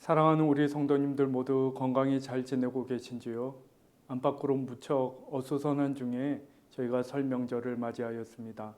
사랑하는 우리 성도님들 모두 건강히 잘 지내고 계신지요? 안팎으로 무척 어수선한 중에 저희가 설 명절을 맞이하였습니다.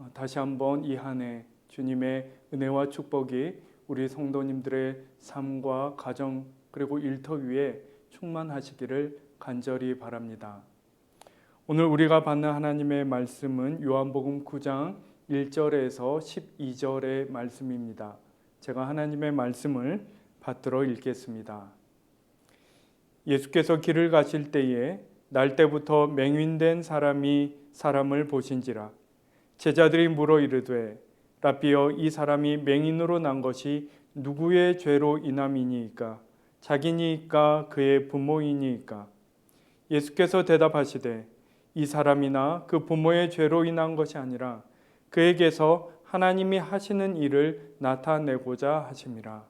어, 다시 한번 이 한 해 주님의 은혜와 축복이 우리 성도님들의 삶과 가정 그리고 일터 위에 충만하시기를 간절히 바랍니다. 오늘 우리가 받는 하나님의 말씀은 요한복음 9장 1절에서 12절의 말씀입니다. 제가 하나님의 말씀을 받들어 읽겠습니다. 예수께서 길을 가실 때에 날 때부터 맹인된 사람이 사람을 보신지라. 제자들이 물어 이르되 라비여 이 사람이 맹인으로 난 것이 누구의 죄로 인함이니이까? 자기니이까? 그의 부모이니이까? 예수께서 대답하시되 이 사람이나 그 부모의 죄로 인한 것이 아니라 그에게서 하나님이 하시는 일을 나타내고자 하심이라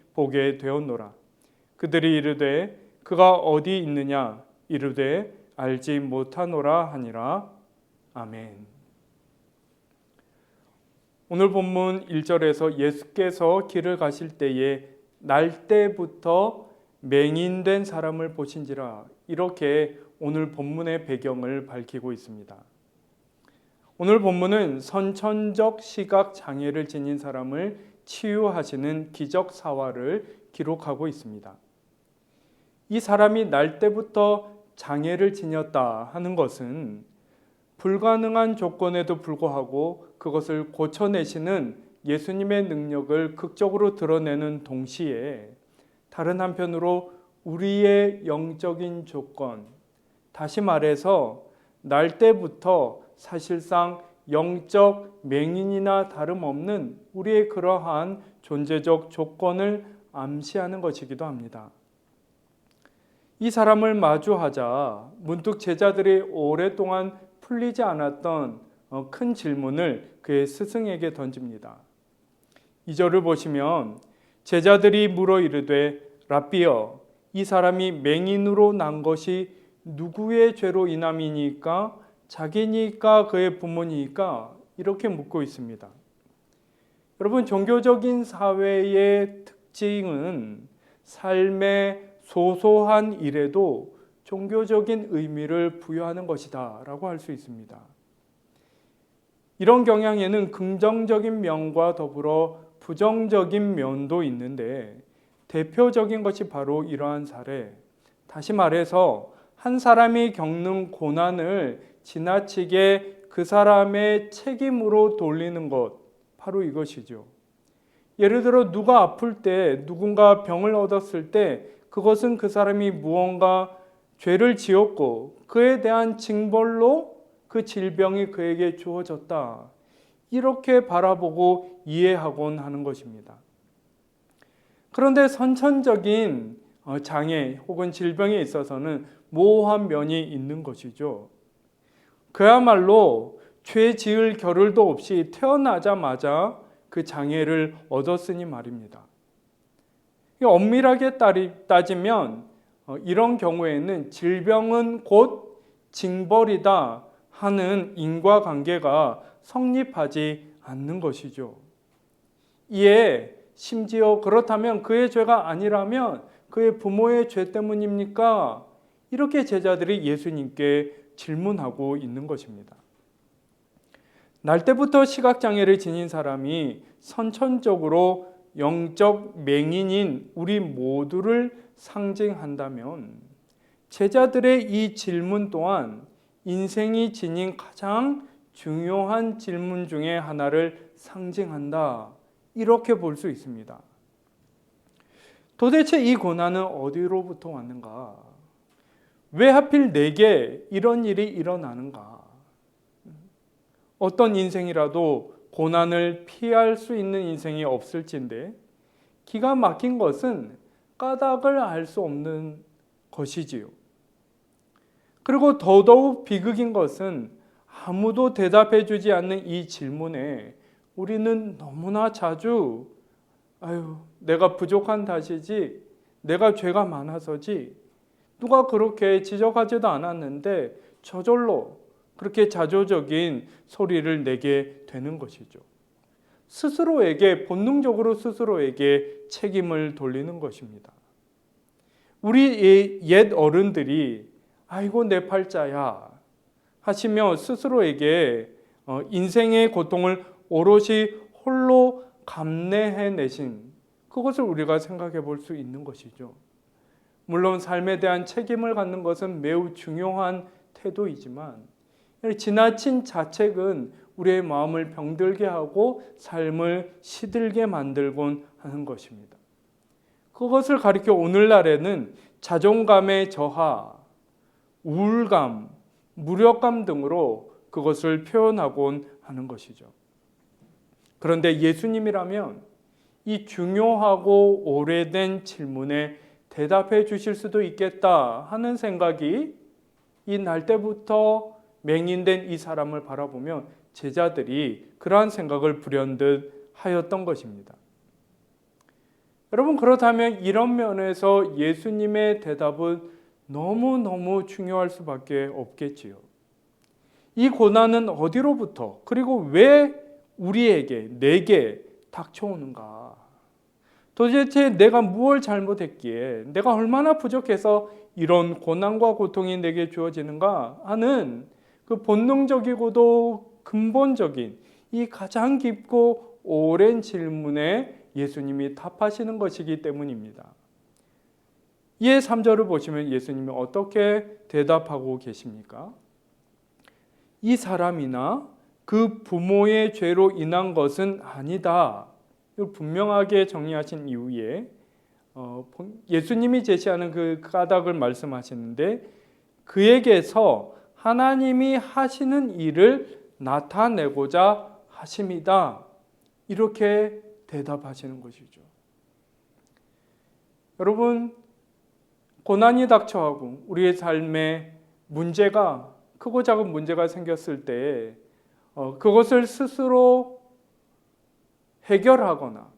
보게 되었노라 그들이 이르되 그가 어디 있느냐 이르되 알지 못하노라 하니라 아멘. 오늘 본문 1절에서 예수께서 길을 가실 때에 날 때부터 맹인된 사람을 보신지라 이렇게 오늘 본문의 배경을 밝히고 있습니다. 오늘 본문은 선천적 시각 장애를 지닌 사람을 치유하시는 기적 사화를 기록하고 있습니다. 이 사람이 날 때부터 장애를 지녔다 하는 것은 불가능한 조건에도 불구하고 그것을 고쳐내시는 예수님의 능력을 극적으로 드러내는 동시에 다른 한편으로 우리의 영적인 조건, 다시 말해서 날 때부터 사실상 영적 맹인이나 다름없는 우리의 그러한 존재적 조건을 암시하는 것이기도 합니다. 이 사람을 마주하자 문득 제자들이 오랫동안 풀리지 않았던 어, 큰 질문을 그의 스승에게 던집니다. 이 절을 보시면 제자들이 물어 이르되 라비여 이 사람이 맹인으로 난 것이 누구의 죄로 인함이니까 자기니까 그의 부모니까 이렇게 묻고 있습니다. 여러분 종교적인 사회의 특징은 삶의 소소한 일에도 종교적인 의미를 부여하는 것이다 라고 할 수 있습니다. 이런 경향에는 긍정적인 면과 더불어 부정적인 면도 있는데 대표적인 것이 바로 이러한 사례. 다시 말해서 한 사람이 겪는 고난을 지나치게 그 사람의 책임으로 돌리는 것, 바로 이것이죠. 예를 들어 누가 아플 때, 누군가 병을 얻었을 때 그것은 그 사람이 무언가 죄를 지었고 그에 대한 징벌로 그 질병이 그에게 주어졌다. 이렇게 바라보고 이해하곤 하는 것입니다. 그런데 선천적인 어, 장애 혹은 질병에 있어서는 모호한 면이 있는 것이죠. 그야말로 죄 지을 겨를도 없이 태어나자마자 그 장애를 얻었으니 말입니다. 엄밀하게 따지면 어, 이런 경우에는 질병은 곧 징벌이다 하는 인과관계가 성립하지 않는 것이죠. 이에 심지어 그렇다면 그의 죄가 아니라면 그의 부모의 죄 때문입니까? 이렇게 제자들이 예수님께 질문하고 있는 것입니다. 날 때부터 시각장애를 지닌 사람이 선천적으로 영적 맹인인 우리 모두를 상징한다면 제자들의 이 질문 또한 인생이 지닌 가장 중요한 질문 중에 하나를 상징한다. 이렇게 볼 수 있습니다. 도대체 이 고난은 어디로부터 왔는가? 왜 하필 내게 이런 일이 일어나는가? 어떤 인생이라도 고난을 피할 수 있는 인생이 없을진데 기가 막힌 것은 까닭을 알 수 없는 것이지요. 그리고 더더욱 비극인 것은 아무도 대답해 주지 않는 이 질문에 우리는 너무나 자주 아유, 내가 부족한 탓이지, 내가 죄가 많아서지, 누가 그렇게 지적하지도 않았는데 저절로 그렇게 자조적인 소리를 내게 되는 것이죠. 스스로에게 본능적으로 스스로에게 책임을 돌리는 것입니다. 우리 옛 어른들이 아이고 내 팔자야 하시며 스스로에게 어, 인생의 고통을 오롯이 홀로 감내해내신 그것을 우리가 생각해 볼 수 있는 것이죠. 물론 삶에 대한 책임을 갖는 것은 매우 중요한 태도이지만 지나친 자책은 우리의 마음을 병들게 하고 삶을 시들게 만들곤 하는 것입니다. 그것을 가리켜 오늘날에는 자존감의 저하, 우울감, 무력감 등으로 그것을 표현하곤 하는 것이죠. 그런데 예수님이라면 이 중요하고 오래된 질문에 대답해 주실 수도 있겠다 하는 생각이 이 날 때부터 맹인된 이 사람을 바라보면 제자들이 그러한 생각을 불현듯 하였던 것입니다. 여러분 그렇다면 이런 면에서 예수님의 대답은 너무너무 중요할 수밖에 없겠지요. 이 고난은 어디로부터 그리고 왜 우리에게 내게 닥쳐오는가? 도대체 내가 무엇 잘못했기에 내가 얼마나 부족해서 이런 고난과 고통이 내게 주어지는가 하는 그 본능적이고도 근본적인 이 가장 깊고 오랜 질문에 예수님이 답하시는 것이기 때문입니다. 이에 3절을 보시면 예수님이 어떻게 대답하고 계십니까? 이 사람이나 그 부모의 죄로 인한 것은 아니다. 분명하게 정리하신 이후에 어, 예수님이 제시하는 그 까닭을 말씀하시는데 그에게서 하나님이 하시는 일을 나타내고자 하십니다. 이렇게 대답하시는 것이죠. 여러분 고난이 닥쳐하고 우리의 삶에 문제가 크고 작은 문제가 생겼을 때 어, 그것을 스스로 해결하거나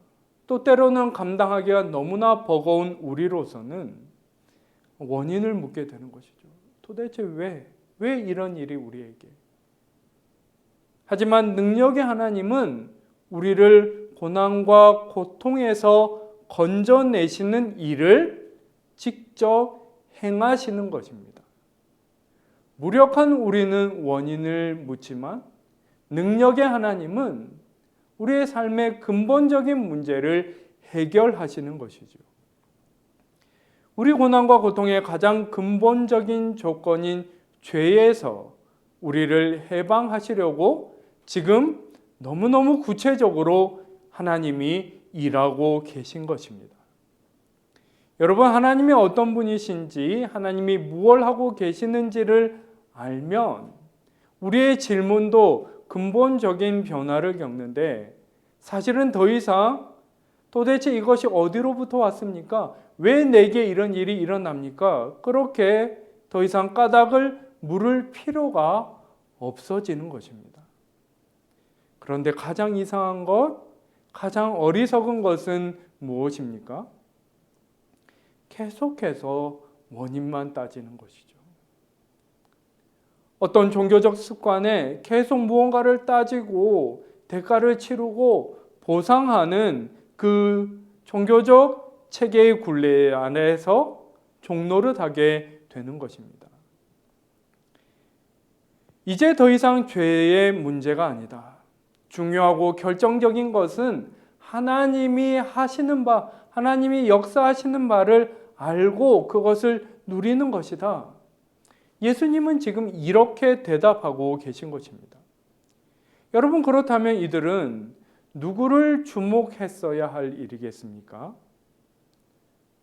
또 때로는 감당하기가 너무나 버거운 우리로서는 원인을 묻게 되는 것이죠. 도대체 왜? 왜 이런 일이 우리에게? 하지만 능력의 하나님은 우리를 고난과 고통에서 건져내시는 일을 직접 행하시는 것입니다. 무력한 우리는 원인을 묻지만 능력의 하나님은 우리의 삶의 근본적인 문제를 해결하시는 것이죠. 우리 고난과 고통의 가장 근본적인 조건인 죄에서 우리를 해방하시려고 지금 너무너무 구체적으로 하나님이 일하고 계신 것입니다. 여러분, 하나님이 어떤 분이신지, 하나님이 무엇 하고 계시는지를 알면 우리의 질문도 근본적인 변화를 겪는데 사실은 더 이상 도대체 이것이 어디로부터 왔습니까? 왜 내게 이런 일이 일어납니까? 그렇게 더 이상 까닭을 물을 필요가 없어지는 것입니다. 그런데 가장 이상한 것, 가장 어리석은 것은 무엇입니까? 계속해서 원인만 따지는 것이죠. 어떤 종교적 습관에 계속 무언가를 따지고 대가를 치르고 보상하는 그 종교적 체계의 굴레 안에서 종노릇하게 되는 것입니다. 이제 더 이상 죄의 문제가 아니다. 중요하고 결정적인 것은 하나님이 하시는 바, 하나님이 역사하시는 바를 알고 그것을 누리는 것이다. 예수님은 지금 이렇게 대답하고 계신 것입니다. 여러분, 그렇다면 이들은 누구를 주목했어야 할 일이겠습니까?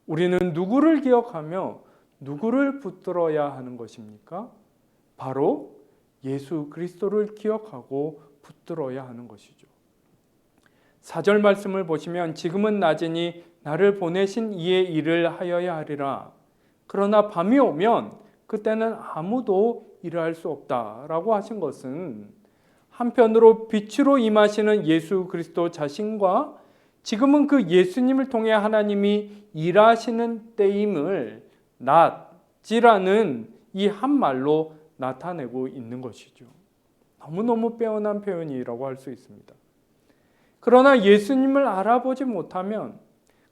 우리는 누구를 기억하며 누구를 붙들어야 하는 것입니까? 바로 예수 그리스도를 기억하고 붙들어야 하는 것이죠. 사절 말씀을 보시면 지금은 낮이니 나를 보내신 이의 일을 하여야 하리라. 그러나 밤이 오면 그때는 아무도 일할 수 없다라고 하신 것은 한편으로 빛으로 임하시는 예수 그리스도 자신과 지금은 그 예수님을 통해 하나님이 일하시는 때임을 낮이라는 이 한 말로 나타내고 있는 것이죠. 너무너무 빼어난 표현이라고 할 수 있습니다. 그러나 예수님을 알아보지 못하면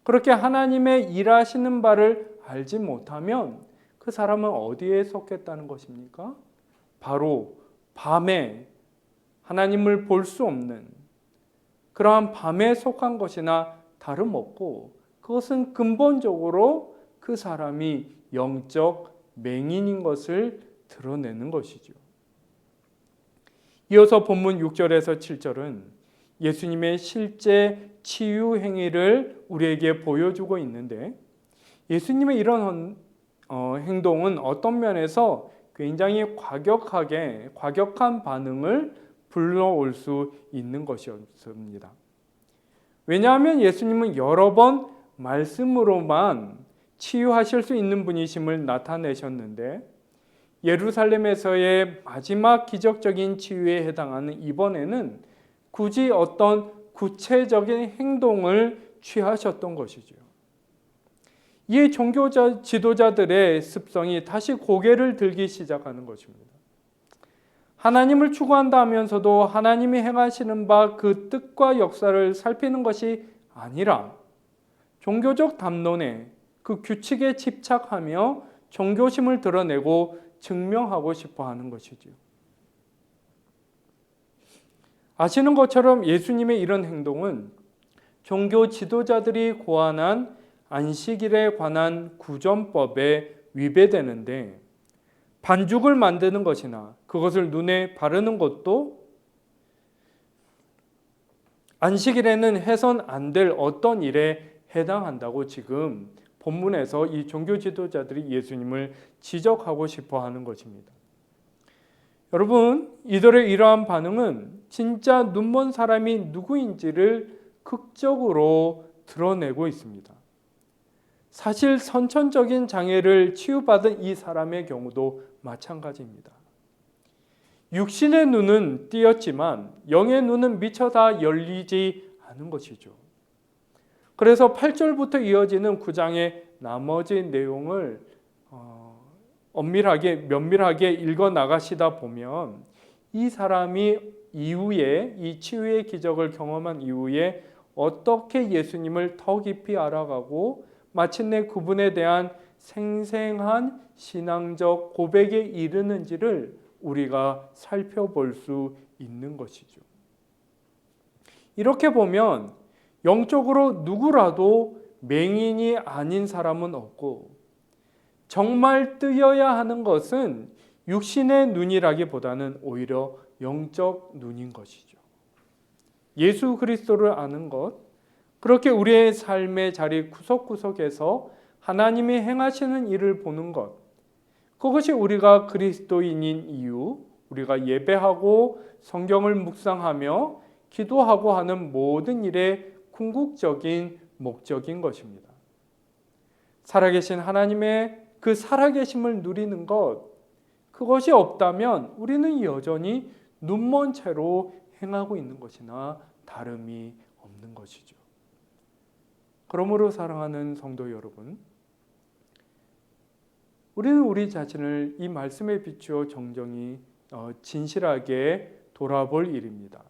그렇게 하나님의 일하시는 바를 알지 못하면 그 사람은 어디에 속했다는 것입니까? 바로 밤에 하나님을 볼 수 없는 그러한 밤에 속한 것이나 다름없고 그것은 근본적으로 그 사람이 영적 맹인인 것을 드러내는 것이죠. 이어서 본문 6절에서 7절은 예수님의 실제 치유 행위를 우리에게 보여주고 있는데 예수님의 이런 어, 행동은 어떤 면에서 굉장히 과격하게 과격한 반응을 불러올 수 있는 것이었습니다. 왜냐하면 예수님은 여러 번 말씀으로만 치유하실 수 있는 분이심을 나타내셨는데 예루살렘에서의 마지막 기적적인 치유에 해당하는 이번에는 굳이 어떤 구체적인 행동을 취하셨던 것이죠. 이에 종교 지도자들의 습성이 다시 고개를 들기 시작하는 것입니다. 하나님을 추구한다 하면서도 하나님이 행하시는 바 그 뜻과 역사를 살피는 것이 아니라 종교적 담론에 그 규칙에 집착하며 종교심을 드러내고 증명하고 싶어 하는 것이지요. 아시는 것처럼 예수님의 이런 행동은 종교 지도자들이 고안한 안식일에 관한 구전법에 위배되는데 반죽을 만드는 것이나 그것을 눈에 바르는 것도 안식일에는 해선 안 될 어떤 일에 해당한다고 지금 본문에서 이 종교 지도자들이 예수님을 지적하고 싶어 하는 것입니다. 여러분, 이들의 이러한 반응은 진짜 눈먼 사람이 누구인지를 극적으로 드러내고 있습니다. 사실 선천적인 장애를 치유받은 이 사람의 경우도 마찬가지입니다. 육신의 눈은 띄었지만 영의 눈은 미처 다 열리지 않은 것이죠. 그래서 8절부터 이어지는 9장의 나머지 내용을 어, 엄밀하게 면밀하게 읽어 나가시다 보면 이 사람이 이후에 이 치유의 기적을 경험한 이후에 어떻게 예수님을 더 깊이 알아가고 마침내 그분에 대한 생생한 신앙적 고백에 이르는지를 우리가 살펴볼 수 있는 것이죠. 이렇게 보면 영적으로 누구라도 맹인이 아닌 사람은 없고 정말 뜨여야 하는 것은 육신의 눈이라기보다는 오히려 영적 눈인 것이죠. 예수 그리스도를 아는 것, 그렇게 우리의 삶의 자리 구석구석에서 하나님이 행하시는 일을 보는 것, 그것이 우리가 그리스도인인 이유, 우리가 예배하고 성경을 묵상하며 기도하고 하는 모든 일의 궁극적인 목적인 것입니다. 살아계신 하나님의 그 살아계심을 누리는 것, 그것이 없다면 우리는 여전히 눈먼 채로 행하고 있는 것이나 다름이 없는 것이죠. 그러므로 사랑하는 성도 여러분, 우리는 우리 자신을 이 말씀에 비추어 정정히 어, 진실하게 돌아볼 일입니다.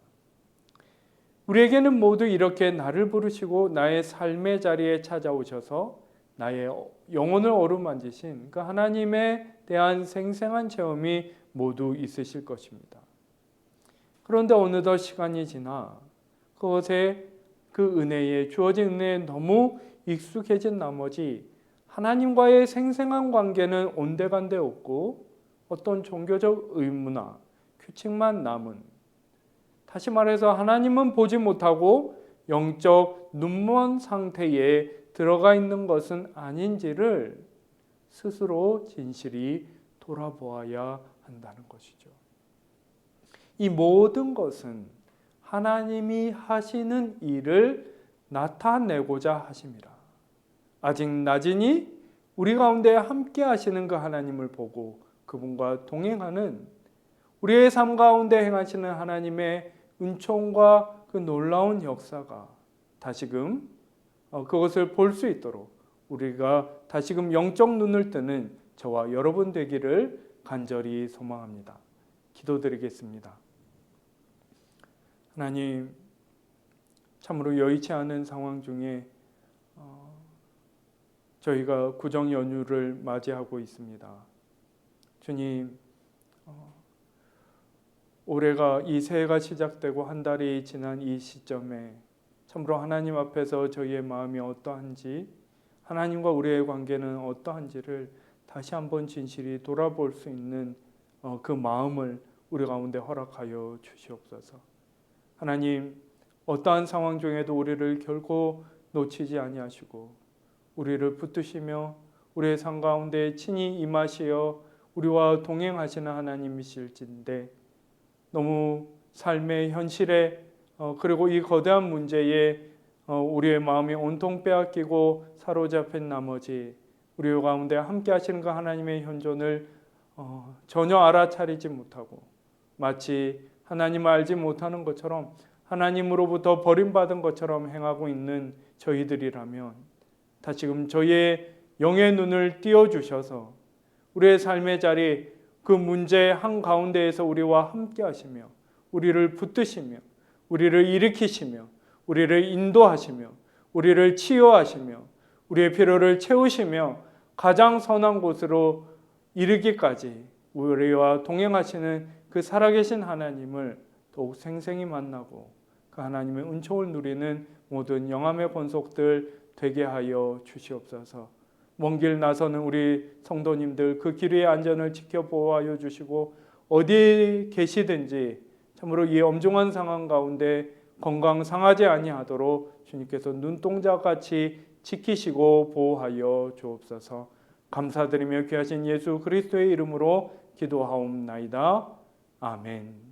우리에게는 모두 이렇게 나를 부르시고 나의 삶의 자리에 찾아오셔서 나의 영혼을 어루만지신 그 하나님에 대한 생생한 체험이 모두 있으실 것입니다. 그런데 어느덧 시간이 지나 그것에 그 은혜에 주어진 은혜에 너무 익숙해진 나머지 하나님과의 생생한 관계는 온데간데 없고 어떤 종교적 의무나 규칙만 남은 다시 말해서 하나님은 보지 못하고 영적 눈먼 상태에 들어가 있는 것은 아닌지를 스스로 진실이 돌아보아야 한다는 것이죠. 이 모든 것은 하나님이 하시는 일을 나타내고자 하심이라. 아직 낮으니 우리 가운데 함께 하시는 그 하나님을 보고 그분과 동행하는 우리의 삶 가운데 행하시는 하나님의 은총과 그 놀라운 역사가 다시금 어, 그것을 볼 수 있도록 우리가 다시금 영적 눈을 뜨는 저와 여러분 되기를 간절히 소망합니다. 기도드리겠습니다. 하나님, 참으로 여의치 않은 상황 중에 어, 저희가 구정 연휴를 맞이하고 있습니다. 주님, 어, 올해가 이 새해가 시작되고 한 달이 지난 이 시점에 참으로 하나님 앞에서 저희의 마음이 어떠한지 하나님과 우리의 관계는 어떠한지를 다시 한번 진실이 돌아볼 수 있는 어, 그 마음을 우리 가운데 허락하여 주시옵소서. 하나님 어떠한 상황 중에도 우리를 결코 놓치지 아니하시고 우리를 붙드시며 우리의 삶 가운데 친히 임하시어 우리와 동행하시는 하나님이실진데 너무 삶의 현실에 어, 그리고 이 거대한 문제에 어, 우리의 마음이 온통 빼앗기고 사로잡힌 나머지 우리 가운데 함께 하시는 그 하나님의 현존을 어, 전혀 알아차리지 못하고 마치 하나님을 알지 못하는 것처럼 하나님으로부터 버림받은 것처럼 행하고 있는 저희들이라면 다시금 저희의 영의 눈을 띄워 주셔서 우리의 삶의 자리 그 문제 한 가운데에서 우리와 함께 하시며 우리를 붙드시며 우리를 일으키시며 우리를 인도하시며 우리를 치유하시며 우리의 필요를 채우시며 가장 선한 곳으로 이르기까지 우리와 동행하시는 그 살아계신 하나님을 더욱 생생히 만나고 그 하나님의 은총을 누리는 모든 영함의 권속들 되게 하여 주시옵소서. 먼 길 나서는 우리 성도님들 그 길의 안전을 지켜보아여 주시고 어디 계시든지 참으로 이 엄중한 상황 가운데 건강 상하지 아니하도록 주님께서 눈동자 같이 지키시고 보호하여 주옵소서. 감사드리며 귀하신 예수 그리스도의 이름으로 기도하옵나이다. 아멘.